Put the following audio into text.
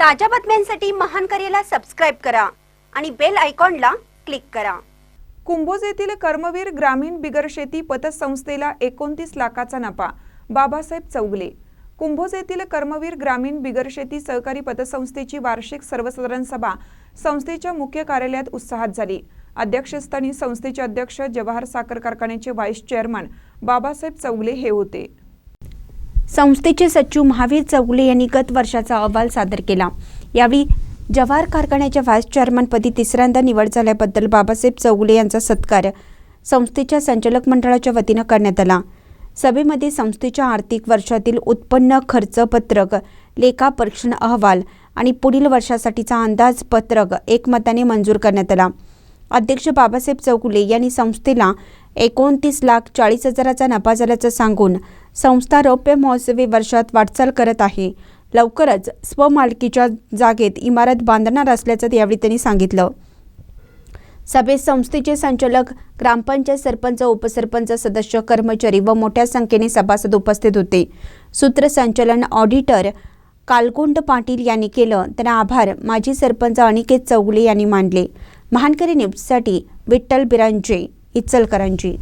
ताज्या बातम्यांसाठी महान करेला सबस्क्राईब करा आणि बेल आयकॉनला क्लिक करा. कुंभोज येथील कर्मवीर ग्रामीण बिगर शेती पतसंस्थेला एकोणतीस लाखाचा नफा बाबासाहेब चौगले. कुंभोज येथील कर्मवीर ग्रामीण बिगर शेती सहकारी पतसंस्थेची वार्षिक सर्वसाधारण सभा संस्थेच्या मुख्य कार्यालयात उत्साहात झाली. अध्यक्षस्थानी संस्थेचे अध्यक्ष जवाहर साखर कारखान्याचे व्हाईस चेअरमन बाबासाहेब चौगले हे होते. संस्थेचे सचिव महावीर चौगुले यांनी गत वर्षाचा अहवाल सादर केला. यावेळी जवाहर कारखान्याच्या व्हाईस चेअरमनपदी तिसऱ्यांदा निवड झाल्याबद्दल बाबासाहेब चौगुले यांचा सत्कार संस्थेच्या संचालक मंडळाच्या वतीनं करण्यात आला. सभेमध्ये संस्थेच्या आर्थिक वर्षातील उत्पन्न खर्च पत्रक लेखापरीक्षण अहवाल आणि पुढील वर्षासाठीचा अंदाजपत्रक एकमताने मंजूर करण्यात आला. अध्यक्ष बाबासाहेब चौगुले यांनी संस्थेला एकोणतीस लाख चाळीस हजाराचा नफा झाल्याचं सांगून संस्था रौप्य महोत्सवी वर्षात वाटचाल करत आहे. लवकरच स्वमालकीच्या जागेत इमारत बांधणार असल्याचं यावेळी त्यांनी सांगितलं. सभेत संस्थेचे संचालक ग्रामपंचायत सरपंच उपसरपंच सदस्य कर्मचारी व मोठ्या संख्येने सभासद उपस्थित होते. सूत्रसंचालन ऑडिटर कालकुंड पाटील यांनी केलं. त्यांना आभार. माजी सरपंच अनिकेत चौगुले यांनी मानले. महानकरी न्यूजसाठी विठ्ठल बिरांजे. इचलकरंजी.